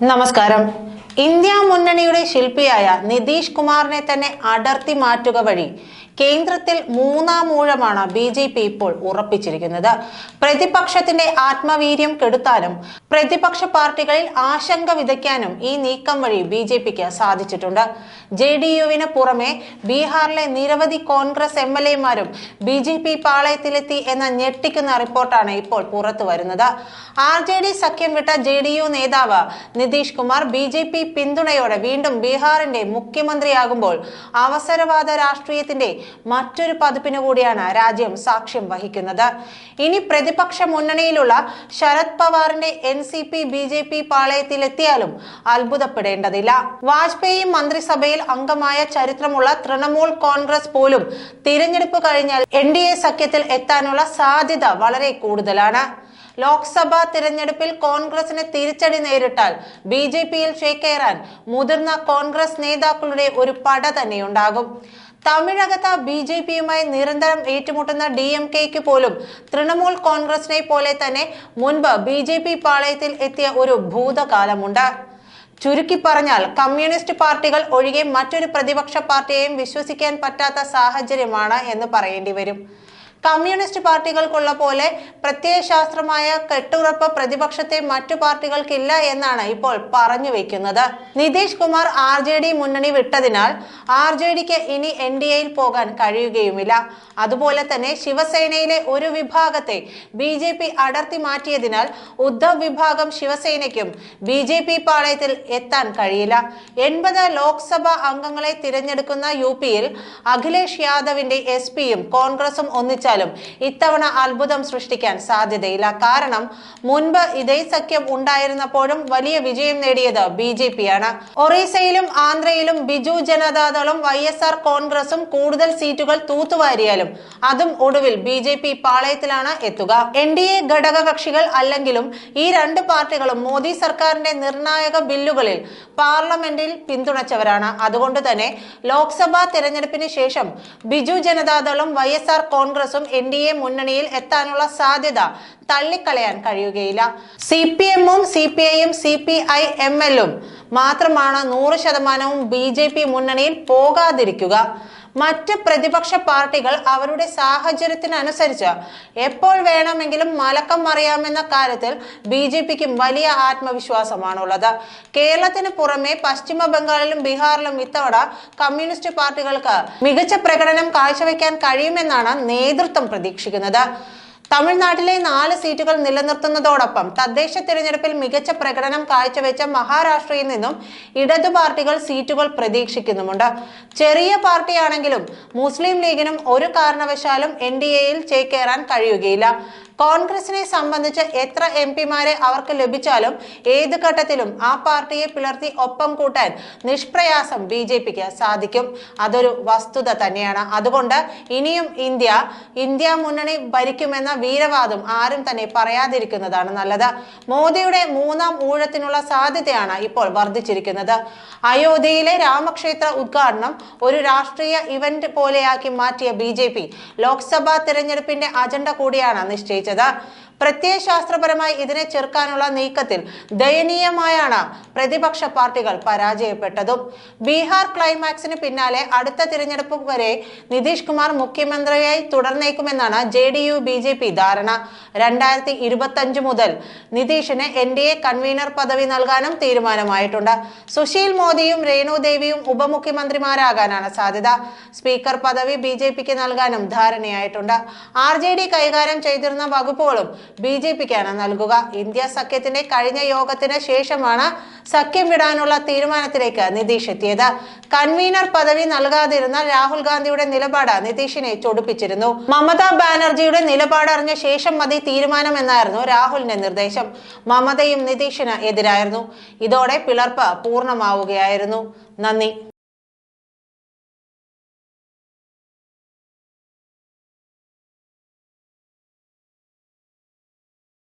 നമസ്കാരം. ഇന്ത്യ മുന്നണിയുടെ ശില്പിയായ നിതീഷ് കുമാറിനെ തന്നെ അടർത്തി മാറ്റുക വഴി കേന്ദ്രത്തിൽ മൂന്നാം ഊഴമാണ് ബി ജെ പി ഇപ്പോൾ ഉറപ്പിച്ചിരിക്കുന്നത്. പ്രതിപക്ഷത്തിന്റെ ആത്മവീര്യം കെടുത്താനും പ്രതിപക്ഷ പാർട്ടികളിൽ ആശങ്ക വിതയ്ക്കാനും ഈ നീക്കം വഴി ബി ജെ പിക്ക് സാധിച്ചിട്ടുണ്ട്. ജെ ഡി യുവിന് പുറമെ ബീഹാറിലെ നിരവധി കോൺഗ്രസ് എം എൽ എമാരും ബി ജെ പി പാളയത്തിലെത്തി എന്ന ഞെട്ടിക്കുന്ന റിപ്പോർട്ടാണ് ഇപ്പോൾ പുറത്തു വരുന്നത്. ആർ ജെ ഡി സഖ്യം വിട്ട ജെ ഡി യു നേതാവ് Nitish Kumar B J P പിന്തുണയോടെ വീണ്ടും ബീഹാറിന്റെ മുഖ്യമന്ത്രിയാകുമ്പോൾ അവസരവാദ രാഷ്ട്രീയത്തിന്റെ മറ്റൊരു പതിപ്പിന് കൂടിയാണ് രാജ്യം സാക്ഷ്യം വഹിക്കുന്നത്. ഇനി പ്രതിപക്ഷ മുന്നണിയിലുള്ള Sharad പവാറിന്റെ N C P B J P പാളയത്തിലെത്തിയാലും അത്ഭുതപ്പെടേണ്ടതില്ല. വാജ്പേയി മന്ത്രിസഭയിൽ അംഗമായ ചരിത്രമുള്ള തൃണമൂൽ കോൺഗ്രസ് പോലും തിരഞ്ഞെടുപ്പ് കഴിഞ്ഞാൽ എൻ ഡി എ സഖ്യത്തിൽ എത്താനുള്ള സാധ്യത വളരെ കൂടുതലാണ്. ലോക്സഭാ തിരഞ്ഞെടുപ്പിൽ കോൺഗ്രസിന് തിരിച്ചടി നേരിട്ടാൽ ബി ജെ പിയിൽ ചേക്കേറാൻ മുതിർന്ന കോൺഗ്രസ് നേതാക്കളുടെ ഒരു പട തന്നെയുണ്ടാകും. തമിഴകത്ത് ബി ജെ പിയുമായി നിരന്തരം ഏറ്റുമുട്ടുന്ന ഡി എം കെക്ക് പോലും തൃണമൂൽ കോൺഗ്രസിനെ പോലെ തന്നെ മുൻപ് ബി ജെ പി പാളയത്തിൽ എത്തിയ ഒരു ഭൂതകാലമുണ്ട്. ചുരുക്കി പറഞ്ഞാൽ കമ്മ്യൂണിസ്റ്റ് പാർട്ടികൾ ഒഴികെ മറ്റൊരു പ്രതിപക്ഷ പാർട്ടിയെയും വിശ്വസിക്കാൻ പറ്റാത്ത സാഹചര്യമാണ് എന്ന് പറയേണ്ടി വരും. കമ്മ്യൂണിസ്റ്റ് പാർട്ടികൾക്കുള്ള പോലെ പ്രത്യയശാസ്ത്രമായ കെട്ടുറപ്പ് പ്രതിപക്ഷത്തെ മറ്റു പാർട്ടികൾക്കില്ല എന്നാണ് ഇപ്പോൾ പറഞ്ഞു വെക്കുന്നത്. Nitish Kumar R J D മുന്നണി വിട്ടതിനാൽ ആർ ജെ ഡിക്ക് ഇനി എൻ ഡി എയിൽ പോകാൻ കഴിയുകയുമില്ല. അതുപോലെ തന്നെ ശിവസേനയിലെ ഒരു വിഭാഗത്തെ ബി ജെ പി അടർത്തി മാറ്റിയതിനാൽ ഉദ്ധവ് വിഭാഗം ശിവസേനയ്ക്കും ബി ജെ പി പാളയത്തിൽ എത്താൻ കഴിയില്ല. എൺപത് ലോക്സഭാ അംഗങ്ങളെ തിരഞ്ഞെടുക്കുന്ന യു പിയിൽ അഖിലേഷ് യാദവിന്റെ എസ് പിയും കോൺഗ്രസും ഒന്നിച്ചാലും ഇത്തവണ അത്ഭുതം സൃഷ്ടിക്കാൻ സാധ്യതയില്ല. കാരണം മുൻപ് ഇതേ സഖ്യം ഉണ്ടായിരുന്നപ്പോഴും വലിയ വിജയം നേടിയത് ബി ജെ പി ആണ് ഒറീസയിലും ആന്ധ്രയിലും ബിജു ജനതാദളും വൈ എസ് ആർ കോൺഗ്രസും കൂടുതൽ സീറ്റുകൾ തൂത്തുവാരിയാലും അതും ഒടുവിൽ ബി ജെ പി പാളയത്തിലാണ് എത്തുക. എൻ ഡി എ ഘടകകക്ഷികൾ അല്ലെങ്കിലും ഈ രണ്ട് പാർട്ടികളും മോദി സർക്കാരിന്റെ നിർണായക ബില്ലുകളിൽ പാർലമെന്റിൽ പിന്തുണച്ചവരാണ്. അതുകൊണ്ട് തന്നെ ലോക്സഭാ തെരഞ്ഞെടുപ്പിന് ശേഷം ബിജു ജനതാദളും വൈ എസ് ആർ കോൺഗ്രസും എൻ ഡി എ മുന്നണിയിൽ എത്താനുള്ള സാധ്യത തള്ളിക്കളയാൻ കഴിയുകയില്ല. സി പി എമ്മും സി പി ഐയും സി പി ഐ എം എല്ലും മാത്രമാണ് നൂറ് ശതമാനവും ബി ജെ പി മുന്നണിയിൽ പോകാതിരിക്കുക. മറ്റ് പ്രതിപക്ഷ പാർട്ടികൾ അവരുടെ സാഹചര്യത്തിനനുസരിച്ച് എപ്പോൾ വേണമെങ്കിലും മലക്കം മറിയാമെന്ന കാര്യത്തിൽ ബി ജെ പിക്കും വലിയ ആത്മവിശ്വാസമാണുള്ളത്. കേരളത്തിന് പുറമെ പശ്ചിമ ബംഗാളിലും ബീഹാറിലും ഇത്തവണ കമ്മ്യൂണിസ്റ്റ് പാർട്ടികൾക്ക് മികച്ച പ്രകടനം കാഴ്ചവെക്കാൻ കഴിയുമെന്നാണ് നേതൃത്വം പ്രതീക്ഷിക്കുന്നത്. തമിഴ്നാട്ടിലെ നാല് സീറ്റുകൾ നിലനിർത്തുന്നതോടൊപ്പം തദ്ദേശ തിരഞ്ഞെടുപ്പിൽ മികച്ച പ്രകടനം കാഴ്ചവെച്ച മഹാരാഷ്ട്രയിൽ നിന്നും ഇടതു പാർട്ടികൾ സീറ്റുകൾ പ്രതീക്ഷിക്കുന്നുമുണ്ട്. ചെറിയ പാർട്ടിയാണെങ്കിലും മുസ്ലിം ലീഗിനും ഒരു കാരണവശാലും എൻ ഡി എയിൽ ചേക്കേറാൻ കഴിയുകയില്ല. കോൺഗ്രസിനെ സംബന്ധിച്ച് എത്ര എം പിമാരെ അവർക്ക് ലഭിച്ചാലും ഏത് ഘട്ടത്തിലും ആ പാർട്ടിയെ പിളർത്തി ഒപ്പം കൂട്ടാൻ നിഷ്പ്രയാസം ബി ജെ പിക്ക് സാധിക്കും. അതൊരു വസ്തുത തന്നെയാണ്. അതുകൊണ്ട് ഇനിയും ഇന്ത്യ ഇന്ത്യ മുന്നണി ഭരിക്കുമെന്ന വീരവാദം ആരും തന്നെ പറയാതിരിക്കുന്നതാണ് നല്ലത്. മോദിയുടെ മൂന്നാം ഊഴത്തിനുള്ള സാധ്യതയാണ് ഇപ്പോൾ വർദ്ധിച്ചിരിക്കുന്നത്. അയോധ്യയിലെ രാമക്ഷേത്ര ഉദ്ഘാടനം ഒരു രാഷ്ട്രീയ ഇവന്റ് പോലെയാക്കി മാറ്റിയ ബി ലോക്സഭാ തിരഞ്ഞെടുപ്പിന്റെ അജണ്ട കൂടിയാണ് നിശ്ചയിച്ചത്. கிடைச்சதா പ്രത്യയശാസ്ത്രപരമായി ഇതിനെ ചെറുക്കാനുള്ള നീക്കത്തിൽ ദയനീയമായാണ് പ്രതിപക്ഷ പാർട്ടികൾ പരാജയപ്പെട്ടതും. ബീഹാർ ക്ലൈമാക്സിന് പിന്നാലെ അടുത്ത തിരഞ്ഞെടുപ്പ് വരെ നിതീഷ് കുമാർ മുഖ്യമന്ത്രിയായി തുടർന്നേക്കുമെന്നാണ് J D U B J P ധാരണ. രണ്ടായിരത്തി ഇരുപത്തി അഞ്ച് മുതൽ നിതീഷിന് എൻ ഡി എ കൺവീനർ പദവി നൽകാനും തീരുമാനമായിട്ടുണ്ട്. സുശീൽ മോദിയും രേണു ദേവിയും ഉപമുഖ്യമന്ത്രിമാരാകാനാണ് സാധ്യത. സ്പീക്കർ പദവി ബി ജെ പിക്ക് നൽകാനും ധാരണയായിട്ടുണ്ട്. ആർ ജെ ഡി കൈകാര്യം ചെയ്തിരുന്ന വകുപ്പുകളും ബി ജെ പിക്കാണ് നൽകുക. ഇന്ത്യ സഖ്യത്തിന്റെ കഴിഞ്ഞ യോഗത്തിന് ശേഷമാണ് സഖ്യം വിടാനുള്ള തീരുമാനത്തിലേക്ക് നിതീഷ് എത്തിയത്. കൺവീനർ പദവി നൽകാതിരുന്ന രാഹുൽ ഗാന്ധിയുടെ നിലപാട് നിതീഷിനെ ചൊടിപ്പിച്ചിരുന്നു. മമതാ ബാനർജിയുടെ നിലപാട് അറിഞ്ഞ ശേഷം മതി തീരുമാനം എന്നായിരുന്നു രാഹുലിന്റെ നിർദ്ദേശം. മമതയും നിതീഷിന് എതിരായിരുന്നു. ഇതോടെ പിളർപ്പ് പൂർണമാവുകയായിരുന്നു. നന്ദി.